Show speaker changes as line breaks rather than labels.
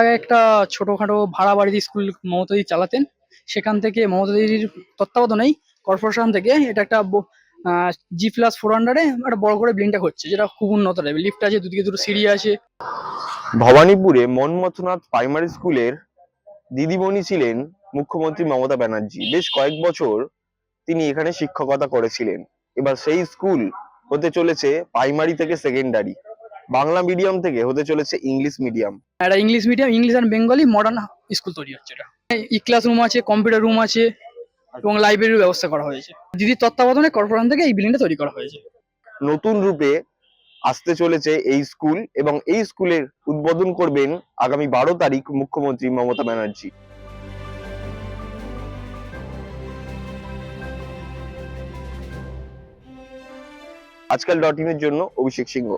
আগে একটা ছোটখাটো ভাড়া বাড়ির স্কুল মমতাদি চালাতেন। সেখান থেকে মমতাদির তত্ত্বাবধানেই কর্পোরেশন থেকে এটা একটা জি প্লাস ফোর হান্ড্রেডে একটা বড় করে বিল্ডিংটা হচ্ছে, যেটা খুব উন্নত লেভেল লিফট আছে, দুদিকে দুটো সিঁড়ি আছে।
ভবানীপুরে মনমথনাথ প্রাইমারি স্কুলের দিদিমণি ছিলেন মুখ্যমন্ত্রী মমতা ব্যানার্জি। বেশ কয়েক বছর তিনি এখানে শিক্ষকতা করেছিলেন। এবার সেই স্কুল হতে চলেছে প্রাইমারি থেকে সেকেন্ডারি বাংলা মিডিয়াম থেকে হতে চলেছে ইংলিশ মিডিয়াম
একটা English medium English and Bengali modern school তৈরি হচ্ছে এটা। ই ক্লাস রুম আছে কম্পিউটার রুম আছে এবং লাইব্রেরির ব্যবস্থা করা হয়েছে। দিদির তত্ত্বাবধানে কর্পোরেশন থেকে এই বিল্ডিংটা তৈরি করা হয়েছে।
নতুন রূপে আসতে চলেছে এই স্কুল এবং এই স্কুলের উদ্বোধন করবেন আগামী বারো তারিখ মুখ্যমন্ত্রী মমতা ব্যানার্জি। আজকাল ডট ইনের জন্য অভিষেক সিংহ।